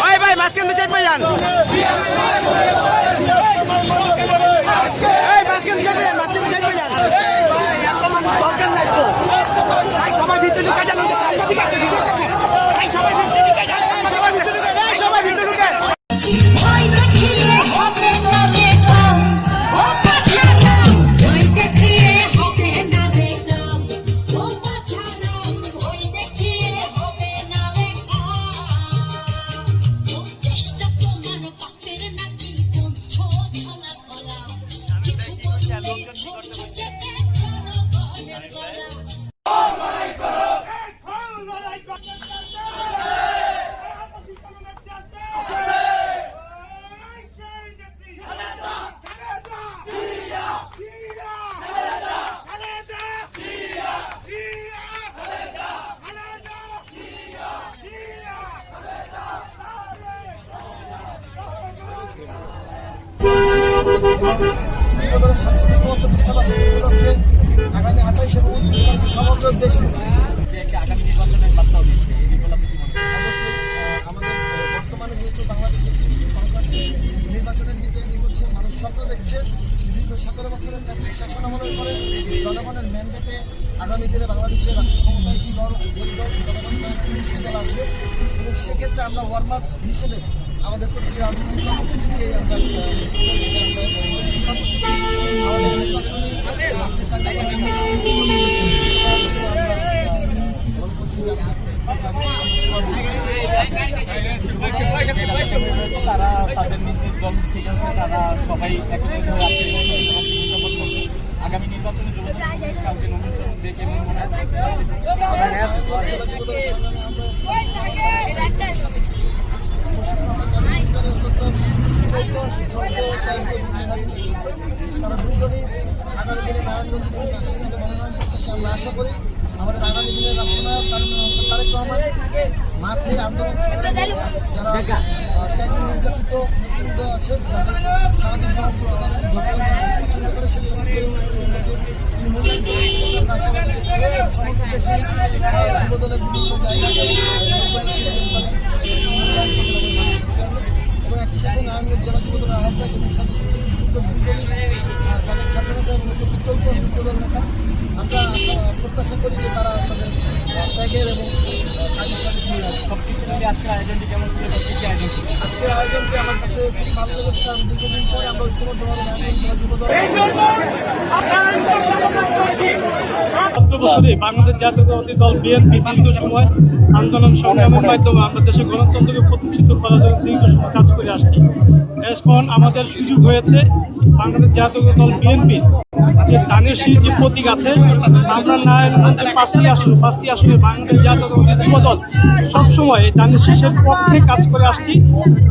ভাই ভাই মাঝখান দিয়ে চেপে যান। জীবনের সাতচল্লিশতম প্রতিষ্ঠা বার্ষিকী উপলক্ষে আগামী আঠাইশ এবং উনত্রিশ তারিখে সমগ্র দেশে আগামী নির্বাচনের বার্তাও দিচ্ছে। আমাদের বর্তমানে যেহেতু বাংলাদেশের নির্বাচনের দিকে এগোচ্ছে মানুষ স্বপ্ন দেখছে। দীর্ঘ সতেরো বছরের জাতীয় শাসন আমলের পরে জনগণের ম্যান্ডেটে আগামী দিনে বাংলাদেশের রাষ্ট্র ক্ষমতায় কী দল জনগণ চায় সে দল আসবে। এবং সেক্ষেত্রে আমরা ওয়ার্মার হিসেবে তারা তাদের নিজ দল থেকে তারা সবাই একত্রিত হয়ে। আগামী নির্বাচনে কাউকে নমিনেশন দেখে মনে হয় তারা দুজনই আগামী দিনে নারায়ণগঞ্জ বিভাগে আসেন এটা মনোনয়ন করতেছে আমরা আশা করি আমাদের আগামী দিনের রাষ্ট্রনায়ক মাঠে আন্দোলন যারা আছে যাদের গণতন্ত্র পছন্দ করে সেই সমাজ তিনি মূল্যায়ন করে আমরা আশাবাদী যে সমগ্র দেশে আহ, যুবদলের বিভিন্ন জায়গায় এবং একই সাথে নারায়ণগঞ্জ জেলা যুবদলের আহ্বায়ক এবং সদস্য সচিব দুজনই আহ, তাদের ছাত্রনেতা এবং উপস্থিত চৌদ্দ অসুস্থ দল নেতা আমরা আশা- প্রত্যাশা করি যে তারা তাদের আহ, এবং আহ, কাজের সাথে ফিরে আসবে সব কিছু মিলে আজকের আয়োজনটি কেমন ছিল? কি কি আয়োজন আজকের আয়োজনটি আমার কাছে খুবই ভালো লেগেছে কারণ দীর্ঘদিন পরে আমরা ঐক্যবদ্ধভাবে নারায়ণগঞ্জ জেলা যুবদল চোদ্দ বছরে বাংলাদেশ জাতীয়তাবাদী দল বিএনপি দীর্ঘ সময় আন্দোলন সংগ্রামের মাধ্যমে আমরা দেশের গণতন্ত্রকে প্রতিষ্ঠিত করার জন্য দীর্ঘ সময় কাজ করে আসছি। এখন আমাদের সুযোগ হয়েছে বাংলাদেশ জাতীয় দল বিএনপি যে ধানের শীষ যে প্রতীক আছে আমরা নারায়ণগঞ্জে পাঁচটি আসন, পাঁচটি আসনে জাতীয়তাবাদী যুব দল সবসময় ধানের শীষের পক্ষে কাজ করে আসছি।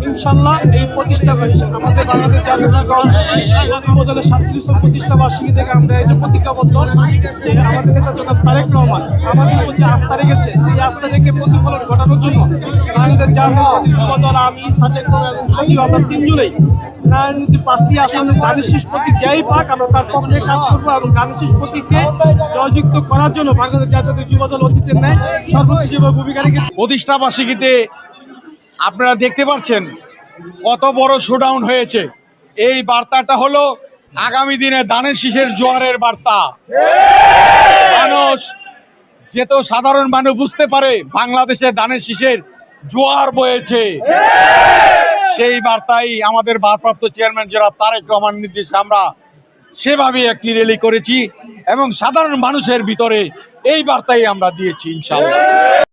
ইনশাল্লাহ এই প্রতিষ্ঠা করেছে আমাদের বাংলাদেশ জাতীয় দল যুব দলের সাতত্রিশতম প্রতিষ্ঠা বার্ষিকী থেকে আমরা এটা প্রতিজ্ঞাবদ্ধ। যে আমাদের নেতা জনাব তারেক রহমান আমাদের উপর যে আস্থা রেখেছে। সেই আস্থা রেখে প্রতিফলন ঘটানোর জন্য বাংলাদেশ জাতীয় যুব দল আমি সাথে সচিব আমরা তিনজনেই নারায়ণগঞ্জে পাঁচটি আসনে ধানের শীষ প্রতীক যাই পাক, আমরা তার পক্ষে কাজ করব এবং ধানের শীষ প্রতীককে জয়যুক্ত করার জন্য বাংলাদেশ জাতীয় যুব দল অতীতের ন্যায় সর্বোচ্চ যেভাবে ভূমিকা রেখেছে। প্রতিষ্ঠা বার্ষিকীতে আপনারা দেখতে পাচ্ছেন কত বড় শোডাউন হয়েছে। এই বার্তাটা হলো আগামী দিনে দানের শীষের জোয়ারের বার্তা। মানুষ যেহেতু সাধারণ মানুষ বুঝতে পারে বাংলাদেশে দানের শীষের জোয়ার বয়েছে। সেই বার্তাই আমাদের ভারপ্রাপ্ত চেয়ারম্যান যারা তারেক রহমান নির্দেশে আমরা সেভাবে একটি রেলি করেছি এবং সাধারণ মানুষের ভিতরে এই বার্তাই আমরা দিয়েছি ইনশাআল্লাহ।